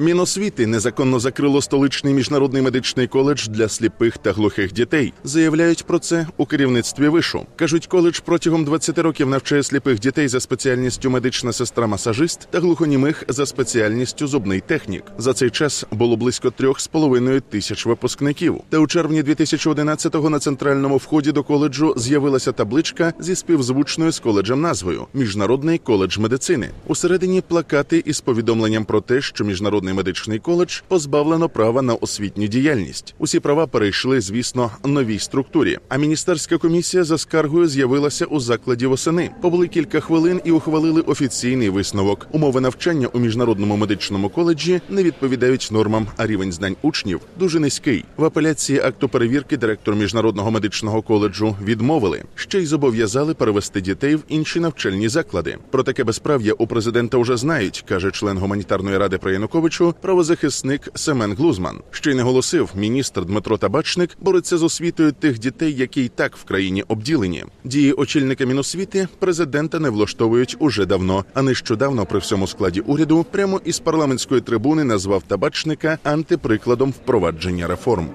Міносвіти незаконно закрило столичний міжнародний медичний коледж для сліпих та глухих дітей. Заявляють про це у керівництві вишу. кажуть, коледж протягом 20 років навчає сліпих дітей за спеціальністю медична сестра-масажист та глухонімих за спеціальністю зубний технік. За цей час було близько трьох з половиною тисяч випускників. Та у червні 2011-го на центральному вході до коледжу з'явилася табличка зі співзвучною з коледжем назвою Міжнародний коледж медицини. Усередині плакати із повідомленням про те, що міжнародний медичний коледж позбавлено права на освітню діяльність. Усі права перейшли, звісно, новій структурі. А міністерська комісія за скаргою з'явилася у закладі восени. Побули кілька хвилин і ухвалили офіційний висновок. Умови навчання у міжнародному медичному коледжі не відповідають нормам, а рівень знань учнів дуже низький. В апеляції акту перевірки директор міжнародного медичного коледжу відмовили, ще й зобов'язали перевести дітей в інші навчальні заклади. Про таке безправ'я у президента вже знають, каже член гуманітарної ради при Януковичу, правозахисник Семен Глузман. Ще й не голосив міністр Дмитро Табачник бореться з освітою тих дітей, які й так в країні обділені. Дії очільника міносвіти президента не влаштовують уже давно. А нещодавно при всьому складі уряду прямо із парламентської трибуни назвав табачника антиприкладом впровадження реформ.